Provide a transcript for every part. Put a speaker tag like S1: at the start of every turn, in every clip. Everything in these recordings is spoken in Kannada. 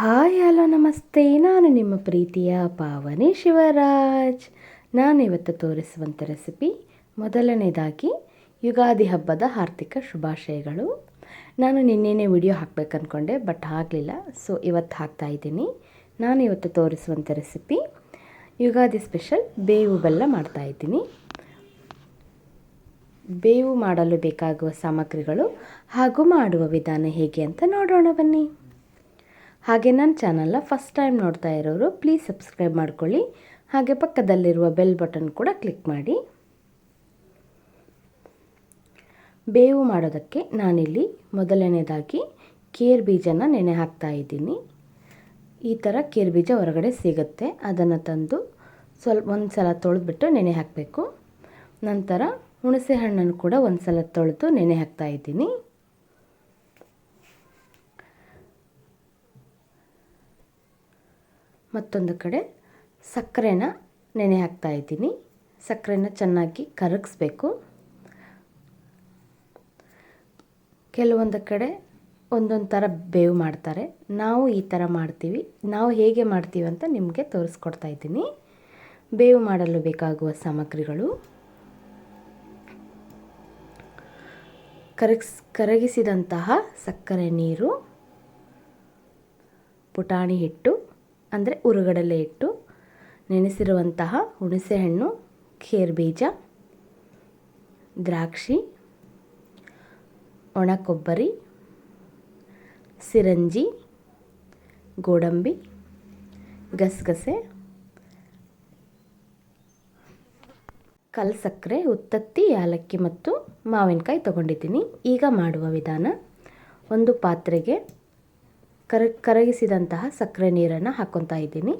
S1: ಹಾಯ್, ಹಲೋ, ನಮಸ್ತೆ. ನಾನು ನಿಮ್ಮ ಪ್ರೀತಿಯ ಪಾವನಿ ಶಿವರಾಜ್. ನಾನು ಇವತ್ತು ತೋರಿಸುವಂಥ ರೆಸಿಪಿ ಮೊದಲನೇದಾಗಿ ಯುಗಾದಿ ಹಬ್ಬದ ಆರ್ಥಿಕ ಶುಭಾಶಯಗಳು. ನಾನು ನಿನ್ನೆನೇ ವಿಡಿಯೋ ಹಾಕ್ಬೇಕು ಅಂದ್ಕೊಂಡೆ ಬಟ್ ಆಗಲಿಲ್ಲ ಸೊ ಇವತ್ತು ಹಾಕ್ತಾ ಇದ್ದೀನಿ. ನಾನು ಇವತ್ತು ತೋರಿಸುವಂಥ ರೆಸಿಪಿ ಯುಗಾದಿ ಸ್ಪೆಷಲ್ ಬೇವು ಬೆಲ್ಲ ಮಾಡ್ತಾ ಇದ್ದೀನಿ. ಬೇವು ಮಾಡಲು ಬೇಕಾಗುವ ಸಾಮಗ್ರಿಗಳು ಹಾಗೂ ಮಾಡುವ ವಿಧಾನ ಹೇಗೆ ಅಂತ ನೋಡೋಣ ಬನ್ನಿ. ಹಾಗೆ ನನ್ನ ಚಾನಲ್ನ ಫಸ್ಟ್ ಟೈಮ್ ನೋಡ್ತಾ ಇರೋರು ಪ್ಲೀಸ್ ಸಬ್ಸ್ಕ್ರೈಬ್ ಮಾಡ್ಕೊಳ್ಳಿ. ಹಾಗೆ ಪಕ್ಕದಲ್ಲಿರುವ ಬೆಲ್ ಬಟನ್ ಕೂಡ ಕ್ಲಿಕ್ ಮಾಡಿ. ಬೇವು ಮಾಡೋದಕ್ಕೆ ನಾನಿಲ್ಲಿ ಮೊದಲನೇದಾಗಿ ಕೇರ್ ಬೀಜನ ನೆನೆ ಹಾಕ್ತಾ ಇದ್ದೀನಿ. ಈ ಥರ ಕೇರ್ ಬೀಜ ಹೊರಗಡೆ ಸಿಗುತ್ತೆ. ಅದನ್ನು ತಂದು ಸ್ವಲ್ಪ ಒಂದು ಸಲ ತೊಳೆದ್ಬಿಟ್ಟು ನೆನೆ ಹಾಕಬೇಕು. ನಂತರ ಹುಣಸೆ ಹಣ್ಣನ್ನು ಕೂಡ ಒಂದು ಸಲ ತೊಳೆದು ನೆನೆ ಹಾಕ್ತಾ ಇದ್ದೀನಿ. ಮತ್ತೊಂದು ಕಡೆ ಸಕ್ಕರೆನ ನೆನೆ ಹಾಕ್ತಾ ಇದ್ದೀನಿ. ಸಕ್ಕರೆನ ಚೆನ್ನಾಗಿ ಕರಗಿಸ್ಬೇಕು. ಕೆಲವೊಂದು ಕಡೆ ಒಂದೊಂದು ಥರ ಬೇವು ಮಾಡ್ತಾರೆ. ನಾವು ಈ ಥರ ಮಾಡ್ತೀವಿ. ನಾವು ಹೇಗೆ ಮಾಡ್ತೀವಿ ಅಂತ ನಿಮಗೆ ತೋರಿಸ್ಕೊಡ್ತಾ ಇದ್ದೀನಿ. ಬೇವು ಮಾಡಲು ಬೇಕಾಗುವ ಸಾಮಗ್ರಿಗಳು. ಕರಗಿಸ್, ಕರಗಿಸಿದಂತಹ ಸಕ್ಕರೆ ನೀರು, ಪುಟಾಣಿ ಹಿಟ್ಟು ಅಂದರೆ ಉರುಗಡಲೆ ಇಟ್ಟು ನೆನೆಸಿರುವಂತಹ ಹುಣಸೆಹಣ್ಣು ಖೇರ್ ಬೀಜ ದ್ರಾಕ್ಷಿ ಒಣ ಕೊಬ್ಬರಿ ಸಿರಂಜಿ, ಗೋಡಂಬಿ, ಗಸಗಸೆ, ಕಲ್ಸಕ್ಕರೆ, ಉತ್ತತ್ತಿ, ಏಲಕ್ಕಿ ಮತ್ತು ಮಾವಿನಕಾಯಿ ತಗೊಂಡಿದ್ದೀನಿ. ಈಗ ಮಾಡುವ ವಿಧಾನ, ಒಂದು ಪಾತ್ರೆಗೆ ಕರ, ಕರಗಿಸಿದಂತಹ ಸಕ್ಕರೆ ನೀರನ್ನು ಹಾಕ್ಕೊತಾ ಇದ್ದೀನಿ.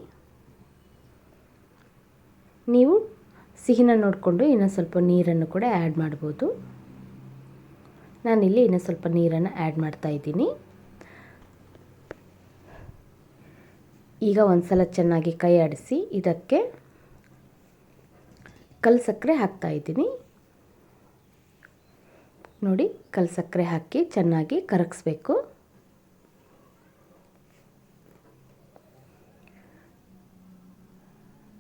S1: ನೀವು ಸಿಹಿನ ನೋಡಿಕೊಂಡು ಇನ್ನೂ ಸ್ವಲ್ಪ ನೀರನ್ನು ಕೂಡ ಆ್ಯಡ್ ಮಾಡ್ಬೋದು. ನಾನಿಲ್ಲಿ ಇನ್ನೂ ಸ್ವಲ್ಪ ನೀರನ್ನು ಆ್ಯಡ್ ಮಾಡ್ತಾ ಇದ್ದೀನಿ. ಈಗ ಒಂದು ಸಲ ಚೆನ್ನಾಗಿ ಕೈ ಆಡಿಸಿ ಇದಕ್ಕೆ ಕಲ್ ಸಕ್ಕರೆ ಹಾಕ್ತಾ ಇದ್ದೀನಿ. ನೋಡಿ, ಕಲ್ ಸಕ್ಕರೆ ಹಾಕಿ ಚೆನ್ನಾಗಿ ಕರಗಿಸ್ಬೇಕು.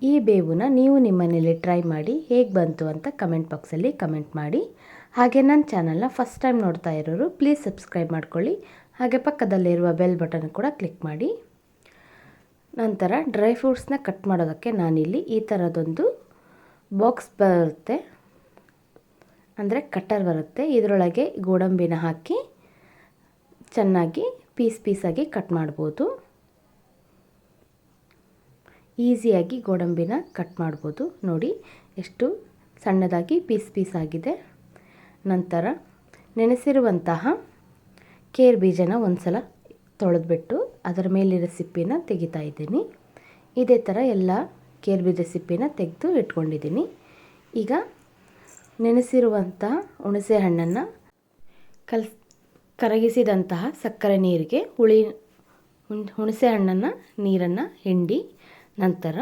S1: ಈ ಬೇವನ್ನ ನೀವು ನಿಮ್ಮ ಮನೇಲಿ ಟ್ರೈ ಮಾಡಿ ಹೇಗೆ ಬಂತು ಅಂತ ಕಮೆಂಟ್ ಬಾಕ್ಸಲ್ಲಿ ಕಮೆಂಟ್ ಮಾಡಿ. ಹಾಗೆ ನನ್ನ ಚಾನಲ್ನ ಫಸ್ಟ್ ಟೈಮ್ ನೋಡ್ತಾ ಇರೋರು ಪ್ಲೀಸ್ ಸಬ್ಸ್ಕ್ರೈಬ್ ಮಾಡ್ಕೊಳ್ಳಿ. ಹಾಗೆ ಪಕ್ಕದಲ್ಲಿರುವ ಬೆಲ್ ಬಟನ್ ಕೂಡ ಕ್ಲಿಕ್ ಮಾಡಿ. ನಂತರ ಡ್ರೈ ಫ್ರೂಟ್ಸ್ನ ಕಟ್ ಮಾಡೋದಕ್ಕೆ ನಾನಿಲ್ಲಿ ಈ ಥರದೊಂದು ಬಾಕ್ಸ್ ಬರುತ್ತೆ. ಅಂದರೆ ಕಟ್ಟರ್ ಬರುತ್ತೆ. ಇದರೊಳಗೆ ಗೋಡಂಬಿನ ಹಾಕಿ ಚೆನ್ನಾಗಿ ಪೀಸ್ ಪೀಸಾಗಿ ಕಟ್ ಮಾಡ್ಬೋದು. ಈಸಿಯಾಗಿ ಗೋಡಂಬಿನ ಕಟ್ ಮಾಡ್ಬೋದು. ನೋಡಿ, ಎಷ್ಟು ಸಣ್ಣದಾಗಿ ಪೀಸ್ ಪೀಸ್ ಆಗಿದೆ. ನಂತರ ನೆನೆಸಿರುವಂತಹ ಕೇರ್ ಬೀಜನ ಒಂದು ಸಲ ತೊಳೆದ್ಬಿಟ್ಟು ಅದರ ಮೇಲಿರೋ ಸಿಪ್ಪಿನ ತೆಗಿತಾ ಇದ್ದೀನಿ. ಇದೇ ಥರ ಎಲ್ಲ ಕೇರ್ ಬೀಜ ಸಿಪ್ಪಿನ ತೆಗೆದು ಇಟ್ಕೊಂಡಿದ್ದೀನಿ. ಈಗ ನೆನೆಸಿರುವಂತಹ ಹುಣಸೆ ಹಣ್ಣನ್ನು ಕಲ್ ಕರಗಿಸಿದಂತಹ ಸಕ್ಕರೆ ನೀರಿಗೆ ಹುಳಿ, ಹುಣಸೆ ಹಣ್ಣನ್ನು ನೀರನ್ನು ಹಿಂಡಿ ನಂತರ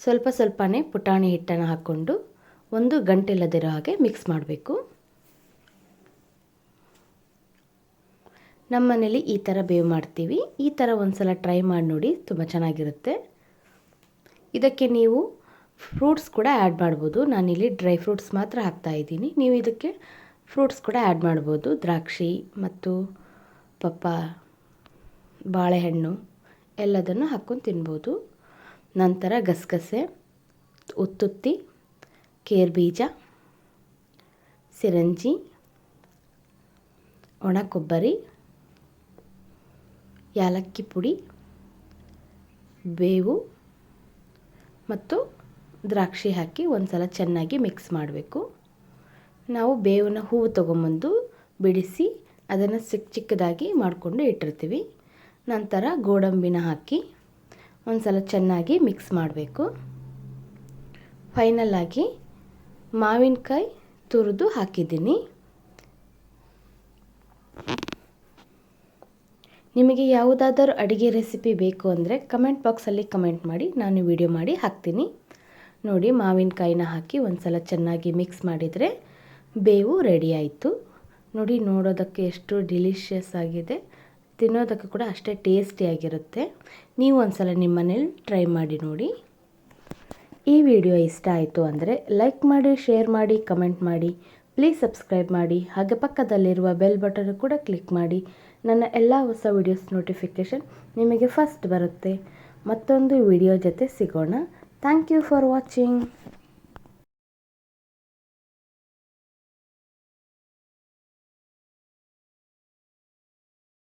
S1: ಸ್ವಲ್ಪ ಸ್ವಲ್ಪನೇ ಪುಟಾಣಿ ಹಿಟ್ಟನ್ನು ಹಾಕ್ಕೊಂಡು ಒಂದು ಗಂಟೆಲ್ಲದಿರೋ ಹಾಗೆ ಮಿಕ್ಸ್ ಮಾಡಬೇಕು. ನಮ್ಮ ಮನೇಲಿ ಈ ಥರ ಬೇವು ಮಾಡ್ತೀವಿ. ಈ ಥರ ಒಂದು ಸಲ ಟ್ರೈ ಮಾಡಿ ನೋಡಿ ತುಂಬ ಚೆನ್ನಾಗಿರುತ್ತೆ. ಇದಕ್ಕೆ ನೀವು ಫ್ರೂಟ್ಸ್ ಕೂಡ ಆ್ಯಡ್ ಮಾಡ್ಬೋದು. ನಾನಿಲ್ಲಿ ಡ್ರೈ ಫ್ರೂಟ್ಸ್ ಮಾತ್ರ ಹಾಕ್ತಾ ಇದ್ದೀನಿ. ನೀವು ಇದಕ್ಕೆ ಫ್ರೂಟ್ಸ್ ಕೂಡ ಆ್ಯಡ್ ಮಾಡ್ಬೋದು. ದ್ರಾಕ್ಷಿ ಮತ್ತು ಪಪ್ಪ ಬಾಳೆಹಣ್ಣು ಎಲ್ಲದನ್ನು ಹಾಕ್ಕೊಂಡು ತಿನ್ಬೋದು. ನಂತರ ಗಸಗಸೆ, ಉತ್ತುತ್ತಿ ಕೇರ್ ಬೀಜ ಸಿರಂಜಿ ಒಣ ಕೊಬ್ಬರಿ ಯಾಲಕ್ಕಿ ಪುಡಿ, ಬೇವು ಮತ್ತು ದ್ರಾಕ್ಷಿ ಹಾಕಿ ಒಂದು ಸಲ ಚೆನ್ನಾಗಿ ಮಿಕ್ಸ್ ಮಾಡಬೇಕು. ನಾವು ಬೇವಿನ ಹೂವು ತೊಗೊಂಬಂದು ಬಿಡಿಸಿ ಅದನ್ನು ಚಿಕ್ಕ ಚಿಕ್ಕದಾಗಿ ಮಾಡಿಕೊಂಡು ಇಟ್ಟಿರ್ತೀವಿ. ನಂತರ ಗೋಡಂಬಿನ ಹಾಕಿ ಒಂದು ಸಲ ಚೆನ್ನಾಗಿ ಮಿಕ್ಸ್ ಮಾಡಬೇಕು. ಫೈನಲಾಗಿ ಮಾವಿನಕಾಯಿ ತುರಿದು ಹಾಕಿದ್ದೀನಿ. ನಿಮಗೆ ಯಾವುದಾದರೂ ಅಡುಗೆ ರೆಸಿಪಿ ಬೇಕು ಅಂದರೆ ಕಮೆಂಟ್ ಬಾಕ್ಸಲ್ಲಿ ಕಮೆಂಟ್ ಮಾಡಿ, ನಾನು ವಿಡಿಯೋ ಮಾಡಿ ಹಾಕ್ತೀನಿ. ನೋಡಿ, ಮಾವಿನಕಾಯಿನ ಹಾಕಿ ಒಂದು ಸಲ ಚೆನ್ನಾಗಿ ಮಿಕ್ಸ್ ಮಾಡಿದರೆ ಬೇವು ರೆಡಿ ಆಯಿತು. ನೋಡಿ, ನೋಡೋದಕ್ಕೆ ಎಷ್ಟು ಡಿಲಿಷಿಯಸ್ ಆಗಿದೆ. ತಿನ್ನೋದಕ್ಕೆ ಕೂಡ ಅಷ್ಟೇ ಟೇಸ್ಟಿಯಾಗಿರುತ್ತೆ ನೀವು ಒಂದ್ಸಲ ನಿಮ್ಮ ಮನೇಲಿ ಟ್ರೈ ಮಾಡಿ ನೋಡಿ. ಈ ವಿಡಿಯೋ ಇಷ್ಟ ಆಯಿತು ಅಂದರೆ ಲೈಕ್ ಮಾಡಿ, ಶೇರ್ ಮಾಡಿ, ಕಮೆಂಟ್ ಮಾಡಿ. ಪ್ಲೀಸ್ ಸಬ್ಸ್ಕ್ರೈಬ್ ಮಾಡಿ. ಹಾಗೆ ಪಕ್ಕದಲ್ಲಿರುವ ಬೆಲ್ ಬಟನ್ ಕೂಡ ಕ್ಲಿಕ್ ಮಾಡಿ. ನನ್ನ ಎಲ್ಲ ಹೊಸ ವಿಡಿಯೋಸ್ ನೋಟಿಫಿಕೇಷನ್ ನಿಮಗೆ ಫಸ್ಟ್ ಬರುತ್ತೆ. ಮತ್ತೊಂದು ವಿಡಿಯೋ ಜೊತೆ ಸಿಗೋಣ. Thank you for watching.